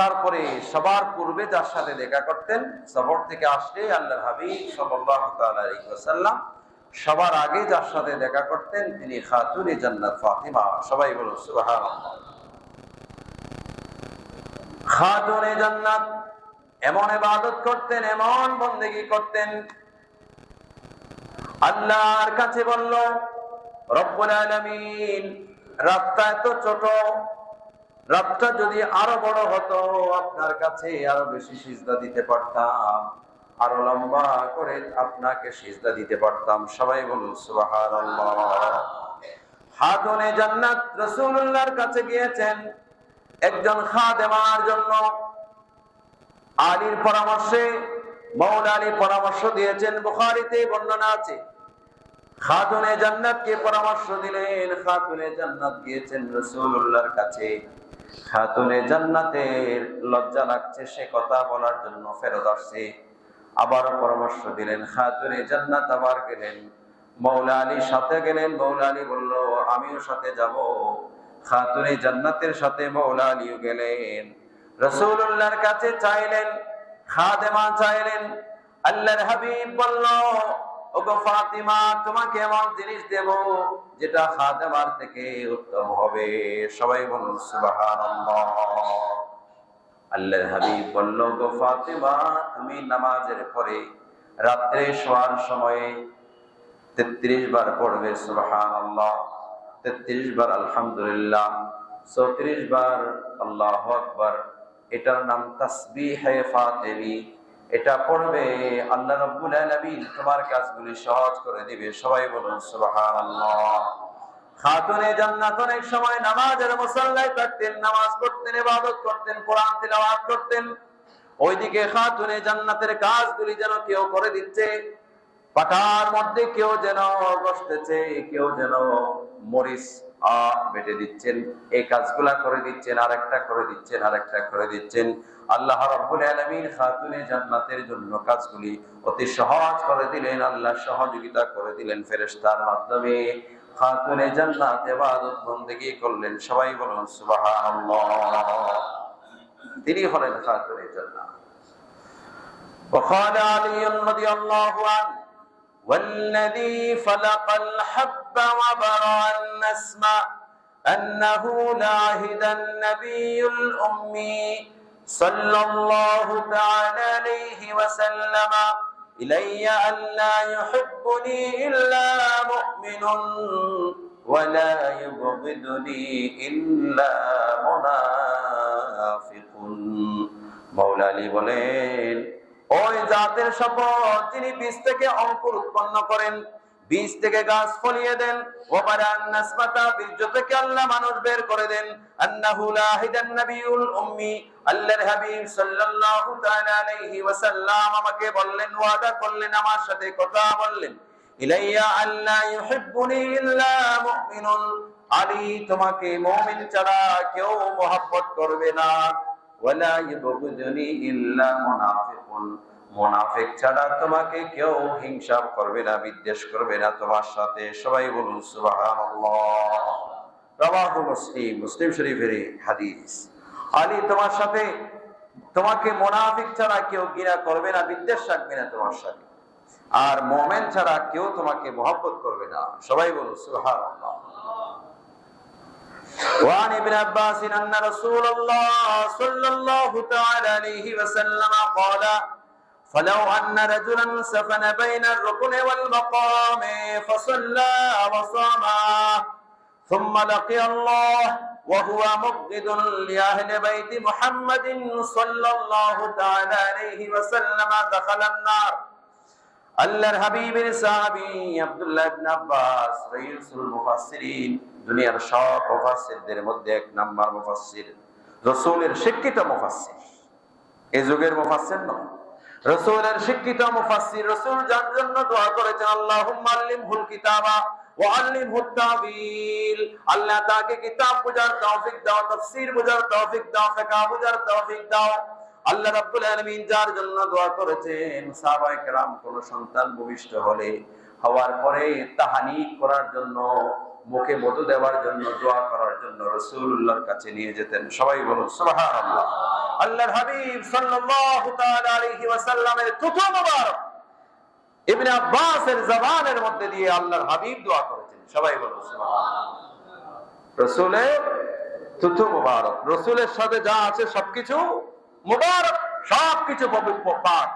তারপরে সবার পূর্বে যার সাথে দেখা করতেন, সফর থেকে আসলে আল্লাহ হাবিব সাল্লাম সবার আগে যার সাথে দেখা করতেন তিনি খাতুনে জান্নাত ফাতিমা। সবাই বলুন, সুবহানাল্লাহ। খাতুনে জান্নাত এমন ইবাদত করতেন, এমন বন্দেগি করতেন। আল্লাহর কাছে বলল, রব্বুল আলামিন রাতটা এত ছোট রাতটা যদি আরও বড় হতো, আপনার কাছে আরও বেশি সিজদা দিতে পারতাম। আরও লম্বা করে আপনাকে সিজদা দিতে পারতাম। সবাই বলুন সুবহানাল্লাহ। হাতুনে জান্নাত রাসূলুল্লাহর কাছে গিয়েছেন একজন খাদেমার জন্য। আলীর পরামর্শে মৌলা আলী পরামর্শ দিয়েছেন, বুখারীতে বর্ণনা আছে। খাতুনে জান্নাতকে পরামর্শ দিলেন খাতুনে জান্নাত গিয়েছেন রাসূলুল্লাহর কাছে। খাতুনে জান্নাতের লজ্জা লাগছে সে কথা বলার জন্য ফেরত আসছে। আবার পরামর্শ দিলেন, খাতুনে জান্নাত আবার গেলেন। মৌলা আলীর সাথে গেলেন, মৌলা আলী বলল, আমিও সাথে যাব। খাতুনে জান্নাতের সাথে মৌলা আলীও গেলেন। রসুল্লাহর কাছে চাইলেন, খাদেমা চাইলেন, আল্লাহর হাবিব বলল ওগো ফাতিমা, তোমাকে এমন জিনিস দেব যেটা খাদেমার থেকে উত্তম হবে। সবাই বলুন, সুবহানাল্লাহ। আল্লাহর হাবিব বলল গো ফাতিমা, তুমি নামাজের পরে রাত্রে শোয়ার সময়ে তেত্রিশ বার পড়বে, সুবহানাল্লাহ। তেত্রিশ বার আলহামদুলিল্লাহ, চৌত্রিশ বার আল্লাহ আকবার। এটার নাম তাসবিহে ফাতেমি এটা পড়বে, আল্লাহ রাব্বুল আলামিন তোমার কাজগুলি সহজ করে দিবে। সবাই বলুন, সুবহানাল্লাহ। খাতুনে জান্নাত অনেক সময় নামাজের মুসাল্লায় থাকতেন, নামাজ পড়তেন, ইবাদত করতেন, কোরআন তিলাওয়াত করতেন। ওইদিকে খাতুনে জান্নাতের কাজগুলি যেন কেউ করে দিচ্ছে পাটার মধ্যে কেউ যেন বসতেছে, কেউ যেন মরিচ আহ বেটে দিচ্ছেন এই কাজগুলা করে দিচ্ছেন আরেকটা করে দিচ্ছেন আরেকটা করে দিচ্ছেন আল্লাহ রাব্বুল আলামিন খাতুনে জান্নাতের জন্য কাজগুলি অতি সহজ করে দিলেন আল্লাহ সহযোগিতা করে দিলেন ফেরেশতার মাধ্যমে খাতুনে জান্নাত ইবাদত বন্দেগী করলেন সবাই বলুন সুবহানাল্লাহ তিনি হলেন খাতুনে জান্নাত وقال علي رضي الله عنه والذي فلق الحب وبرأ النسمة أنه لعهد النبي الأمي صلى الله تعالى عليه وسلم إلي أن لا يحبني إلا مؤمن ولا يبغضني إلا منافق মৌলা আলী বলেন ওই জাতের শপথ যিনি বীজ থেকে অঙ্কুর উৎপন্ন করেন, বীজ থেকে গাছ ফলিয়ে দেন। বীর্য থেকে আল্লাহ মানুষ বের করে দেন। আমাকে বললেন, ওয়াদা করলেন, আমার সাথে কথা বললেন। ইলাইয়া আল্লা ইউহিব্বুনি ইল্লা মুমিনুন। আলী, তোমাকে মুমিন ছাড়া কেউ মহব্বত করবে না। ওয়ালা ইবগুদুনি ইল্লা মুনাফিকুন। মুনাফিক ছাড়া তোমাকে কেউ হিংসা করবে না, বিদ্বেষ করবে না। তোমার সাথে সবাই বলুন, সুবহানাল্লাহ। রাওয়াহু মুসলিম মুসলিম শরীফের হাদিস। আলী, তোমার সাথে তোমাকে মুনাফিক ছাড়া কেউ ঘৃণা করবে না, বিদ্বেষ রাখবে না তোমার সাথে। আর মুমিন ছাড়া কেউ তোমাকে মহব্বত করবে না। সবাই বলুন, সুবহানাল্লাহ। وعن ابن عباس أن رسول الله صلى الله تعالى عليه وسلم قال فلو أن رجلا سفن بين الركن والمقام فصلى وصام ثم لقي الله وهو مبغض لأهل بيت محمد صلى الله تعالى عليه وسلم دخل النار. আল্লাহর হাবিবের সাহাবী আব্দুল্লাহ ইবনে আব্বাস রাইসুল মুফাসসিরিন, দুনিয়ার সব মুফাসসিরদের মধ্যে এক নাম্বার মুফাসসির। রাসূলের শিক্ষিত মুফাসসির। এই যুগের মুফাসসির নয়। রাসূলের শিক্ষিত মুফাসসির, রাসূল যার জন্য দোয়া করেছেন, আল্লাহুম্মা আল্লিমহুল কিতাবা ওয়া আল্লিমহুত তাবিল আল্লাহ তাকে কিতাব বুঝার তৌফিক দাও, তাফসীর বুঝার তৌফিক দাও, ফিকহ বুঝার তৌফিক দাও। আল্লাহ রাব্বুল আলামিন যার জন্য দোয়া করেছেন, সাহাবায়ে কোন সন্তান ভূমিষ্ঠ হলে, হওয়ার পরে তাহানি করার জন্য, মুখে মধু দেওয়ার জন্য, দোয়া করার জন্য রসুল্লাহর কাছে নিয়ে যেতেন। সবাই বলুন আল্লাহর হাবিব সাল্লাল্লাহু তাআলা আলাইহি ওয়াসাল্লামের মুবারক ইবনে আব্বাসের জবানের মধ্যে দিয়ে আল্লাহর হাবিব দোয়া করেছেন। সবাই বলুন, সুবহানাল্লাহ। রসুলের তুতু মুবারক, রসুলের সাথে যা আছে সবকিছু মুবারক সবকিছু পবিত্র পাক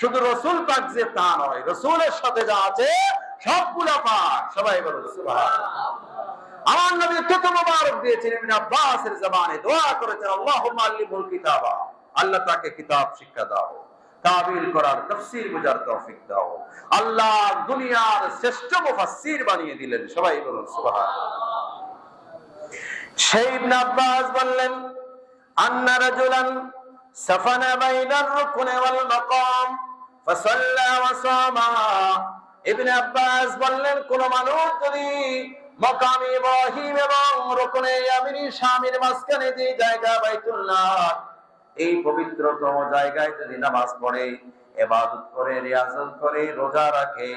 শুধু রসুল পাক যে তা নয়, রসুলের সাথে যা আছে সবগুলা পাক। সবাই সুবহানাল্লাহ। আমার নবী তুতু মুবারক দিয়েছেন, ইবনে আব্বাসের জবানে দোয়া করেছেন, আল্লাহুম্মা আল্লিমুল কিতাবা। আল্লাহ তাকে কিতাব শিক্ষা দাও। তাবিল করার তাফসীর বোঝার তৌফিক দাও। আল্লাহ দুনিয়ার শ্রেষ্ঠ মুফাসসির বানিয়ে দিলেন। সবাই বলুন, সুবহানাল্লাহ। সেই ইবনে আব্বাস বললেন, আন্না রাজুলান ওয়া সামা। ইবনে আব্বাস বললেন, কোন মানুষ যদি ইব্রাহিম এবং রুকনে মাঝখানে যে জায়গা বাইতুল্লাহ, এই পবিত্রতম জায়গায় যদি নামাজ পড়ে, ইবাদত করে, রিয়াজত করে, রোজা রাখে।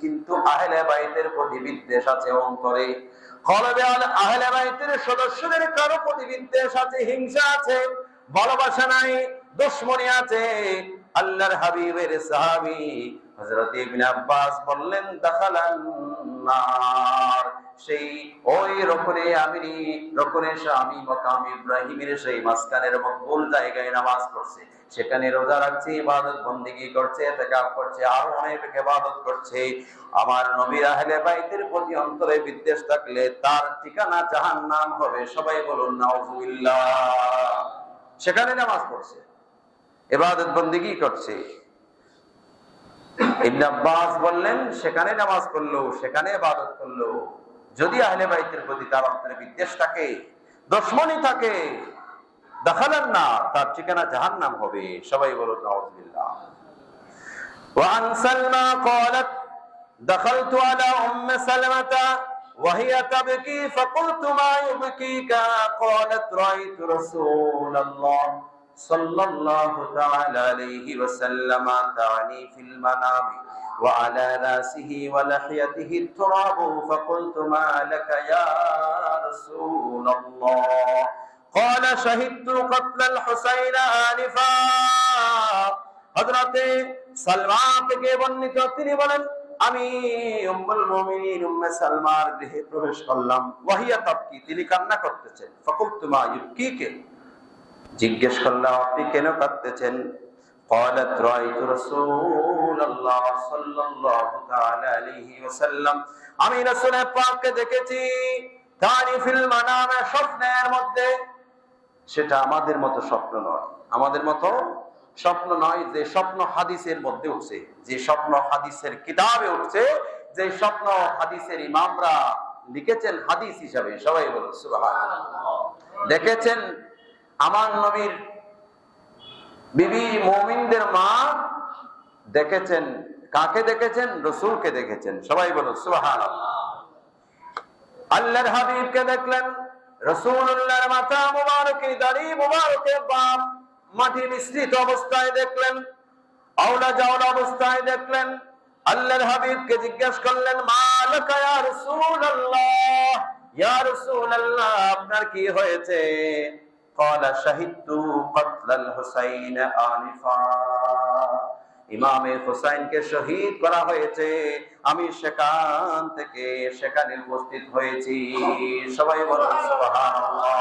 কিন্তু আহলে বাইতের প্রতি বিদ্বেষ আছে অন্তরে। কলবে আহলে বাইতের সদস্যদের কারও প্রতি বিদ্বেষ আছে, হিংসা আছে, ভালোবাসা নাই, দুশ্মনী আছে। আল্লাহর হাবিবের সাহাবি হজরত ইবনে আব্বাস বললেন, দাখালান নার। সেই ওই রকনে আমিরি রকনে স্বামী মকাম ইব্রাহিমের সেই মাঝখানের মকবুল জায়গায় নামাজ পড়ছে। সেখানে রোজা রাখছে, ইবাদত বন্দিগি করছে, এতেকাফ করছে, আরও অনেক ইবাদত করছে। আমার নবীর আহলে বাইতের প্রতি অন্তরে বিদ্বেষ থাকলে তার ঠিকানা জাহান্নাম হবে। সবাই বলুন, নাউজুবিল্লাহ। সেখানে নামাজ পড়ছে, ইবাদত বন্দিগি করছে। ইবনে আব্বাস বললেন, সেখানে নামাজ পড়ল, সেখানে ইবাদত করল। যদি আহলে বাইতের প্রতি তার অন্তরে বিদ্বেষ থাকে দুশমনী থাকে দখলেন না তার ঠিকানা জাহান্নাম হবে সবাই বলুন নাউজুবিল্লাহ وعن سلمى قالت دخلت على أم سلمة وهي تبكي فقلت ما يبكيك قالت رأيت رسول الله صلى الله تعالى عليه وسلم تعني في المنام وعلى راسه ولحيته التراب فقلت ما لك يا رسول الله قال شهدت قتل الحسين آنفا হযরতে সালমা থেকে বর্ণিত তিনি বলেন আমি উম্মুল মুমিনিন উম্মে সালমার গৃহে প্রবেশ করলাম ওয়াহিয়া তাবকি তিনি কান্না করতেছেন ফাকুলতু মা ইউকিকে জিজ্ঞেস করলাম আপনি কেন কাঁদতেছেন قالت رأيت رسول الله صلى الله تعالى عليه وسلم আমি রাসূলের পাককে দেখেছি তারি ফিল মানামে স্বপ্নের মধ্যে সেটা আমাদের মতো স্বপ্ন নয় আমাদের মতো স্বপ্ন নয় যে স্বপ্ন হাদিসের মধ্যে উঠছে যে স্বপ্ন হাদিসের কিতাবে উঠছে যে স্বপ্ন হাদিসের ইমামরা লিখেছেন হাদিস হিসাবে সবাই বলুন সুবহানাল্লাহ দেখেছেন আমার নবীর বিবি মুমিনদের মা দেখেছেন, কাকে দেখেছেন? রসুলকে দেখেছেন। সবাই বলুন, সুবহানাল্লাহ। আল্লাহর হাবিবকে দেখলেন রসুল্লাহর মাথা মুবারকে, দাড়ি মুবারকে বাম মাটি মিশ্রিত অবস্থায় দেখলেন, আওলা জাওলা অবস্থায় দেখলেন। আল্লাহর হাবিবকে জিজ্ঞেস করলেন, মালাকা ইয়া রাসূলুল্লাহ ইয়া রাসূলুল্লাহ, আপনার কি হয়েছে? قال شهدت قتل الحسين آنفا ইমামে হুসাইনকে শহীদ করা হয়েছে আমি সেখান থেকে সেখানে উপস্থিত হয়েছি সবাই বলেন সুবহানাল্লাহ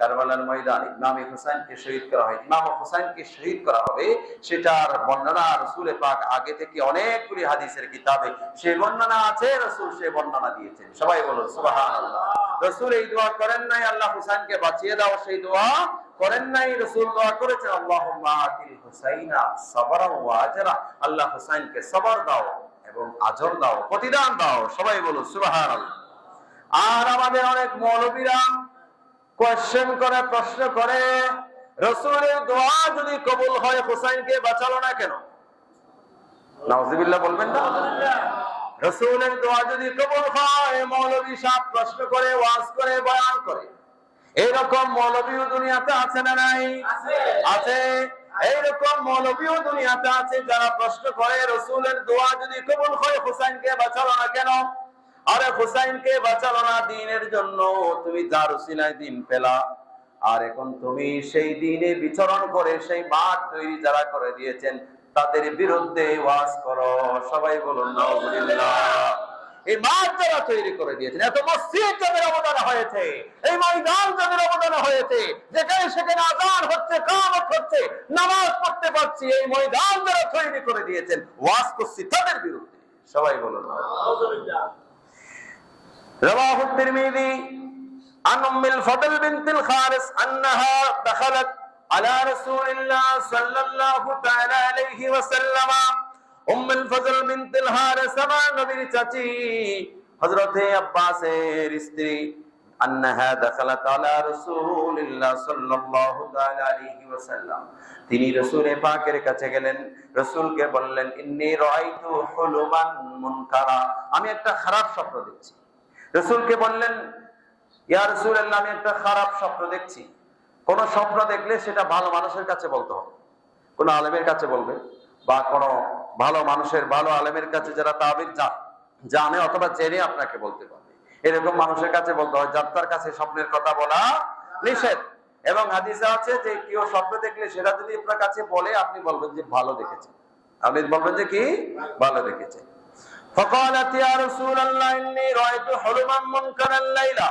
কারবালার ময়দান ইমামে হুসাইনকে শহীদ করা হয় ইমাম হুসাইনকে শহীদ করা হবে সেটার বর্ণনা রসুলে পাক আগে থেকে অনেকগুলি হাদিসের কিতাবে সেই বর্ণনা আছে রসুল সে বর্ণনা দিয়েছেন সবাই বলুন সুবহানাল্লাহ রসুল এই দোয়া করেন নাই, আল্লাহ হুসাইনকে বাঁচিয়ে দাও সেই দোয়া করেন নাই, রসুল দোয়া করেছেন আজরা। আল্লাহ হুসাইনকে সবর দাও এবং আজর দাও, প্রতিদান দাও, সবাই বলুন সুবহানাল্লাহ। আর আমাদের অনেক মৌলবীরা কোয়েশ্চেন করে, প্রশ্ন করে, রসুলের দোয়া যদি কবুল হয়, হুসাইনকে বাঁচালো না কেন? নাউজুবিল্লাহ বলবেন না? রসুলের দোয়া যদি কবুল হয় মৌলবী সাহেব প্রশ্ন করে ওয়াজ করে বয়ান করে। এরকম মৌলবী দুনিয়াতে আছে না নাই? আছে। এইরকম মৌলবীও দুনিয়াতে আছে যারা প্রশ্ন করে রসুলের দোয়া যদি কবুল হয় হুসাইনকে বাঁচালো না কেন? আরে হুসাইনকে বাঁচালো না দিনের জন্য তুমি যার উসিলায় দিন পেলা আর এখন তুমি সেই দিনে বিচরণ করে সেই মাঠ তৈরি যারা করে দিয়েছেন তাদের বিরুদ্ধে ওয়াজ করো সবাই বলুন নাউজুবিল্লাহ এই মাঠ যারা তৈরি করে দিয়েছেন এত মসজিদ যাদের অবদান হয়েছে এই ময়দান যাদের অবদান হয়েছে যেখানে সেখানে আজান হচ্ছে কামত হচ্ছে নামাজ পড়তে পারছি এই ময়দান যারা তৈরি করে দিয়েছেন ওয়াজ করছি তাদের বিরুদ্ধে সবাই বলুন رواه الترمذي عن ام الفضل بنت الخارس انها دخلت على رسول الله صلى الله تعالى عليه وسلم ام الفضل بنت الحارث আমার নবীর চাচি হযরতে আব্বাসের স্ত্রী আন্নাহা দাখালাত আলা রাসূলিল্লাহ সাল্লাল্লাহু তাআলা আলাইহি ওয়াসাল্লাম তিনি রাসূলে পাকের কাছে গেলেন রাসূলকে বললেন ইন্নী রাআইতু হুলুমান মুনকারা আমি একটা খারাপ স্বপ্ন দেখছি রসুলকে বললেন ইয়া রসুল্লাহ আমি একটা খারাপ স্বপ্ন দেখছি কোন স্বপ্ন দেখলে সেটা ভালো মানুষের কাছে বলতে হবে কোন আলেমের কাছে বলবে বা কোন ভালো মানুষের ভালো আলেমের কাছে যারা তাবির জানে অথবা জেনে আপনাকে বলতে পারবে এরকম মানুষের কাছে বলতে হয় যার তার কাছে স্বপ্নের কথা বলা নিষেধ এবং হাদিসে আছে যে কেউ স্বপ্ন দেখলে সেটা যদি আপনার কাছে বলে আপনি বলবেন যে ভালো দেখেছেন আপনি বলবেন যে কি ভালো দেখেছেন فقالت يا رسول الله اني رايت حلما منكرا ليلا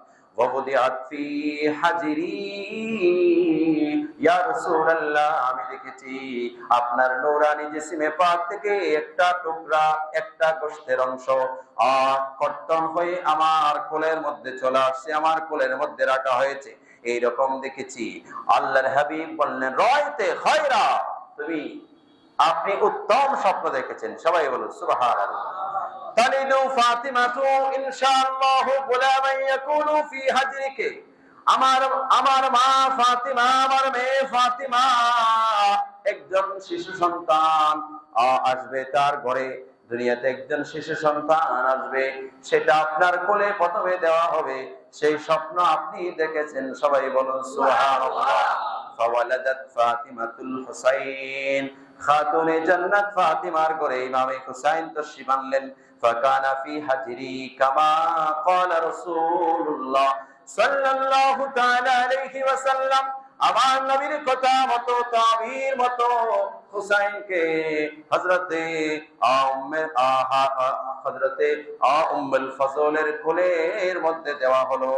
আমি দেখেছি আপনার নোরানি জেসিমে পাক থেকে একটা টুকরা, একটা গোষ্ঠের অংশ আর কর্তন হয়ে আমার কোলের মধ্যে চলে আসছে, আমার কোলের মধ্যে রাখা হয়েছে। এই রকম দেখেছি। আল্লাহর হাবিব বললেন, রয়তে খয়রা। তুমি, আপনি উত্তম স্বপ্ন দেখেছেন। সবাই বলুন সুবাহ ফাতিমাতু ইয়াকুনু ফি হাজরিকে। আমার আমার মা ফাতিমা, আমার মেয়ে ফাতিমা, একজন শিশু সন্তান আসবে তার ঘরে। দুনিয়াতে একজন শিশু সন্তান আসবে, সেটা আপনার কোলে প্রথমে দেওয়া হবে। সেই স্বপ্ন আপনি দেখেছেন, সবাই বলুন ফাওয়ালাদাত ফাতিমাতুল হুসাইন, খাতুনে জান্নাত ফাতিমার ঘরে ইমামে হুসাইন তশরিফ আনলেন ফাকানা ফি হাজরি কামা ক্বালা রাসূলুল্লাহ সাল্লাল্লাহু তাআলা আলাইহি ওয়াসাল্লাম আমার নবীর কথা মতো মতো উম্মুল ফজলের কোলের মধ্যে দেওয়া হলো।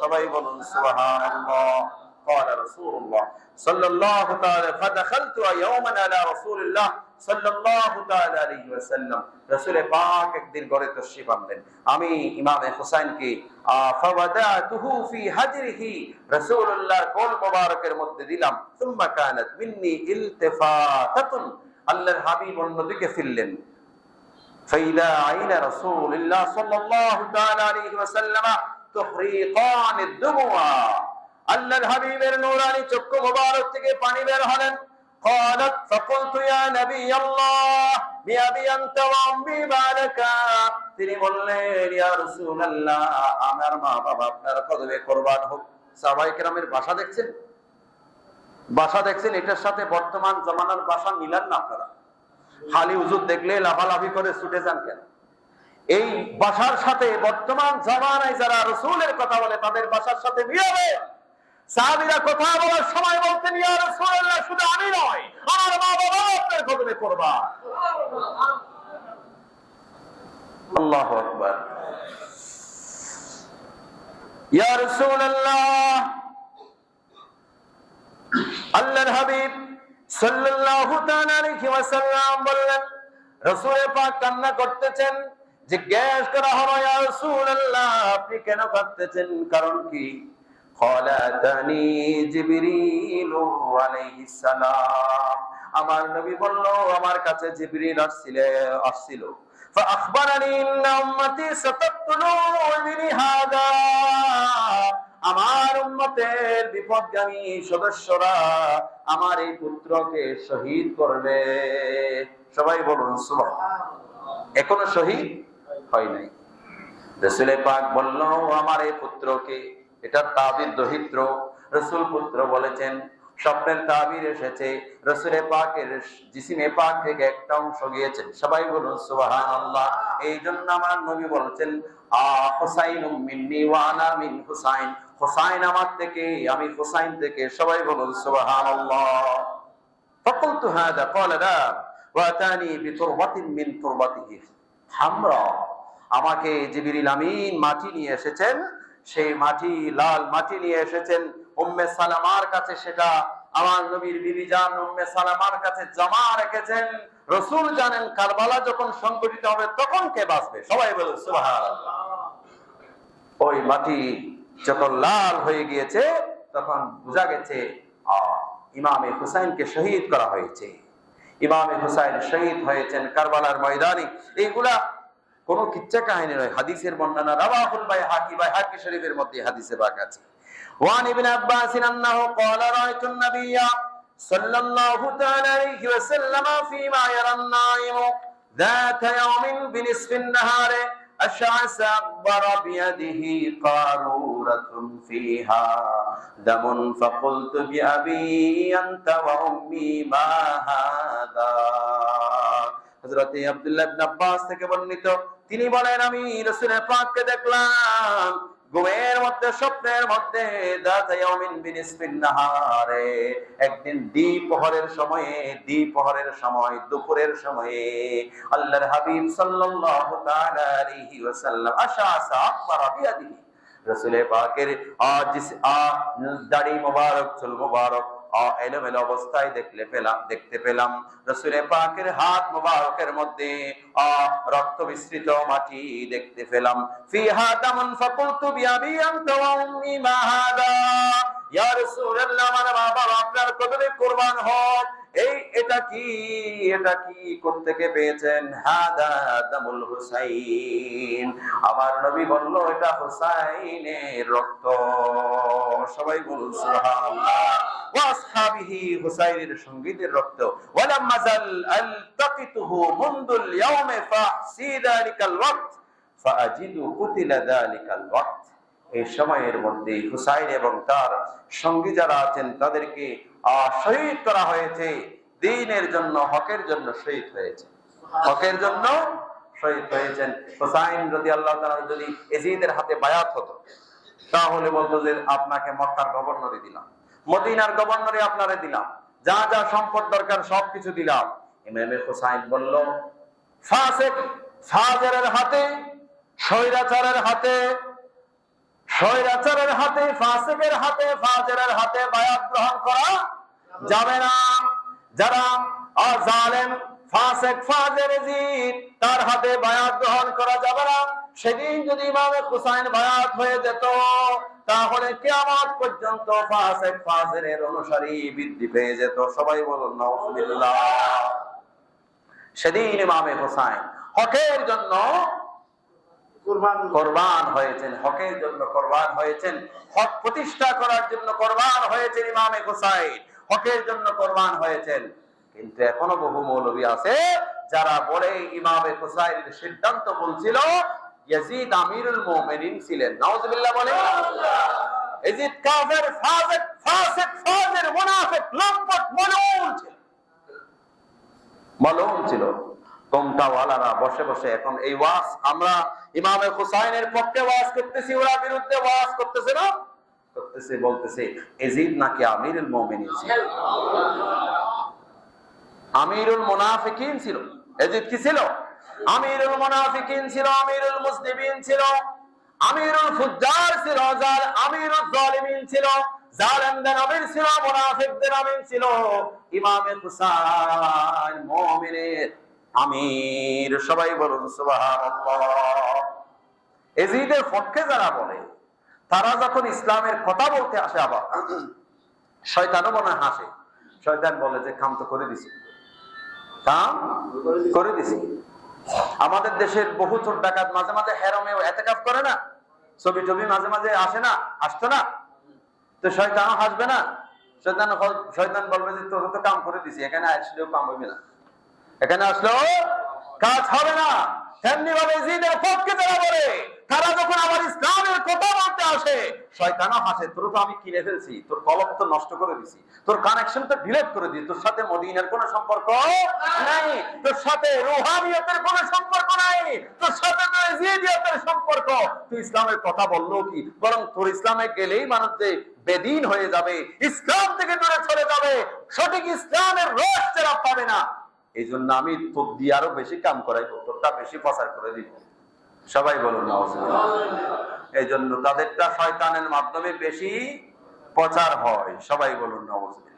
সবাই বলুন সুবহানাল্লাহ। قال رسول الله صلى الله تعالى فدخلت يوما على رسول الله صلى الله تعالى عليه وسلم رسول পাক একদিন ঘরে তশরিফ আনলেন আমি ইমামে হুসাইনকে ফাওয়াদাতুহু ফি হাজরিহি রাসূলুল্লাহর কোল মোবারকের মধ্যে দিলাম ثم كانت مني التفاتة আল্লাহর হাবিব অন্যদিকে ফিরলেন فإذا عين رسول الله صلى الله تعالى عليه وسلم تحريقان الدموع আল্লাহর হাবিবের নূরানি চক্ষু মোবারক থেকে পানি বের হলেন قالت فقلت يا نبي الله بأبي أنت وأمي بعدك তিনি বললেন ইয়া রাসূলুল্লাহ আমার মা বাবা আপনার কদমে কুরবান হোক সাহাবায়ে কেরামের ভাষা দেখছেন ভাষা দেখছেন এটার সাথে বর্তমান জামানার ভাষা মিলান না আপনারা খালি হুজুর দেখলে লাফালাফি করে ছুটে যান কেন এই ভাষার সাথে বর্তমান জামানায় যারা রসুলের কথা বলে তাদের ভাষার সাথে মিলাবে সাহাবিরা কথা বলার সময় বলতেন, ইয়া রাসূলুল্লাহ, শুধু আমি নয়, আমার মা বাবা আপনার কদমে করবা আল্লাহু আকবার। ইয়া রাসূলুল্লাহ, আল্লাহর হাবিব সাল্লাল্লাহু তাআলা আলাইহি ওয়াসাল্লাম বললেন রাসূল পাক কান্না করতেছেন, জিজ্ঞেস করা হলো, ইয়া রাসূলুল্লাহ, আপনি কেন কাঁদতেছেন? কারণ কি? খলাতানি জিবরিল আলাইহিস সালাম আমার নবী বলল আমার কাছে জিবরিল আসছিল আসছিল فأخبرني إن أمتي ستقتل ابن هذا আমার উম্মতের বিপদগামী সদস্যরা আমার এই পুত্রকে শহীদ করবে সবাই বলুন সুবহান এখনো শহীদ হয় নাই রসুলে পাক বলল আমার এই পুত্রকে এটার তাবির দহিত্র রসুল পুত্র বলেছেন স্বপ্নের তাবির এসেছে রসুলে পাকের জিসিমে পাক থেকে একটা অংশ গিয়েছে সবাই বলুন সুবাহান আল্লাহ এই জন্য আমার নবী বলছেন আ হুসাইন মিন্নি ওয়া আনা মিন হুসাইন হুসাইন আমার থেকে আমি হুসাইন থেকে সবাই বলুন সুবাহান আল্লাহ فقلت هذا قال لا واتاني بتربة من تربته حمراء আমাকে জিবরিল আমিন মাটি নিয়ে এসেছেন সেই মাটি, লাল মাটি নিয়ে এসেছেন উম্মে সালামার কাছে সেটা। আমার নবীর বিবি জান উম্মে সালামার কাছে জমা রেখেছেন। রসুল জানেন কারবালা যখন সংগঠিত হবে তখন কে বাঁচবে? সবাই সুবহানাল্লাহ। ওই মাটি যখন লাল হয়ে গিয়েছে, তখন বোঝা গেছে ইমামে হুসাইনকে শহীদ করা হয়েছে। ইমামে হুসাইন শহীদ হয়েছেন কারবালার ময়দানে। এইগুলা কোন কিচ্ছা কাহিনী নয় হাদিসের বর্ণনা রাবাহুল বাই হাকি বাই হাকি শরীফের মধ্যে হাদিসে বাক আছে ওয়ান ইবনে আব্বাস আন্নাহু ক্বালা রাআইতু আন-নাবিয়্যা সাল্লাল্লাহু তাআলা আলাইহি ওয়াসাল্লাম ফীমা ইয়ারা আন-নাইম ذات يوم بنصف النهار أشعث أكبر بيده قارورة فيها دم فقلت بأبي أنت وأمي ما هذا আব্দুল্লাহ আব্বাস থেকে বর্ণিত। তিনি বলেন, আমি পাককে দেখলাম, ঘুমের মধ্যে, স্বপ্নের মধ্যে একদিন দ্বিপ্রহরের সময়ে দ্বিপ্রহরের সময়, দুপুরের সময়ে আল্লাহর হাবিব সাল্লাল্লাহু তাআলা আলাইহি ওয়াসাল্লাম পাকের আজ আ, দাড়ি মোবারক, চুল মোবারক এলোমেলো অবস্থায় দেখলে পেলাম দেখতে পেলাম। রসুরে হাত মধ্যে রক্ত মিশ্রিত মাটি দেখতে পেলাম। ফিহা দামন ফাকুলতু বিআবি আনতা ওয়া উম্মি মা হাদা। ইয়া বাবা আপনার কদমে কুরবান হোক। এই এটা কি? এটা কি কোত্থেকে পেয়েছেন? হাদা দামুল হুসাইন। আমার নবী বলল, এটা হুসাইনের রক্ত। সবাই বলুন রক্ত। এই সময়ের মধ্যে হুসাইন এবং তার সঙ্গী যারা আছেন, তাদেরকে শহীদ করা হয়েছে। দিনের জন্য, হকের জন্য শহীদ হয়েছে। হকের জন্য শহীদ হয়েছেন। হুসাইন যদি আল্লাহ যদি এজিদের হাতে বায়াত হতো, তাহলে বলতো যে আপনাকে মক্কার গভর্নরে দিলাম। মদিনার গভর্নরে আপনারে দিলাম। যা যা সম্পদ দরকার সবকিছু দিলাম। ইমামে হুসাইন বলল ফাজেরের হাতে, স্বৈরাচারের হাতে স্বৈরাচারের হাতে, ফাসেকের হাতে, ফাজেরের হাতে বায়াত গ্রহণ করা যাবে না। যারা জালেম ফাসেক ফাজের জিদ তার হাতে বায়াত গ্রহণ করা যাবে না। সেদিন যদি ইমামে হুসাইন বায়াত হয়ে যেত তাহলে কিয়ামত পর্যন্ত ফাসেক ফাজের অনুসারী বৃদ্ধি পেয়ে যেত। সবাই বলুন নাউজুবিল্লাহ। সেদিন ইমামে হুসাইন হকের জন্য কুরবান কোরবান হয়েছেন হকের জন্য কোরবান হয়েছেন হক প্রতিষ্ঠা করার জন্য কোরবান হয়েছেন ইমামে হুসাইন। হকের জন্য কোরবান হয়েছেন। কিন্তু এখনও বহু মৌলবী আছে যারা বলে ইমামে হুসাইনের সিদ্ধান্ত বলছিল ইয়াজিদ আমিরুল মুমিনিন ছিলেন। নাউজুবিল্লাহ বলে ইয়াজিদ কাফের ফাসিক ফাসিক ফাজির মুনাফিক লম্পট মালউন ছিল। মালুম ছিল। তোমটাওয়ালারা বসে বসে এখন এই ওয়াজ আমরা ইমামে হুসাইনের পক্ষে ওয়াজ করতেছি ওরা বিরুদ্ধে ওয়াজ করতেছে না? করতেছে, বলতেছে, এজিদ নাকি আমিরুল মুমিনিন ছিল? আমিরুল মুনাফিকিন ছিল। এজিদ কি ছিল? আমিরুল মুনাফিকিন ছিল, আমিরুল মুসলিমিন ছিল, আমিরুল ফুজ্জার ছিল জাল আমিরুল জালিমিন ছিল আমির, সবাই বলুন সুবহানাল্লাহ। যারা বলে তারা যখন ইসলামের কথা বলতে আসে আবার, শয়তানও মনে হাসে। শয়তান বলে যে, কাম তো করে দিছি। কাম করে দিছি। আমাদের দেশের বহু চোর ডাকাত মাঝে মাঝে হেরমে এতেকাফ করে না। ছবি টবি মাঝে মাঝে আসে না, আসতো না। তো শয়তানও হাসবে না। শয়তান শয়তান বলবে যে তোর তো কাম করে দিছি, এখানে আসলেও কাম হবে না। এখানে আসলেও কাজ হবে না। তেমনি ভাবে জিদের পক্ষে বলে, তারা যখন আমার ইসলামের কথা বলতে আসে হাসে তোর তো আমি কিনে ফেলছি, তোর কলম তো নষ্ট করে দিছি, তোর কানেকশন তো ডিলেট করে দিই, তোর সাথে কোনো সম্পর্ক নাই, তোর সাথে রুহানিয়তের কোনো সম্পর্ক নাই, তোর সাথে তো সম্পর্ক। তুই ইসলামের কথা বলল কি? বরং তোর ইসলামে গেলেই মানুষ যে বেদিন হয়ে যাবে, ইসলাম থেকে দূরে চলে যাবে, সঠিক ইসলামের রস যারা পাবে না এই জন্য আমি তোর দিয়ে আরও বেশি কাম করাইবো তোরটা বেশি প্রচার করে দিব সবাই বলুন না এই জন্য তাদেরটা শয়তানের মাধ্যমে বেশি প্রচার হয়। সবাই বলুন নবজবিল্লা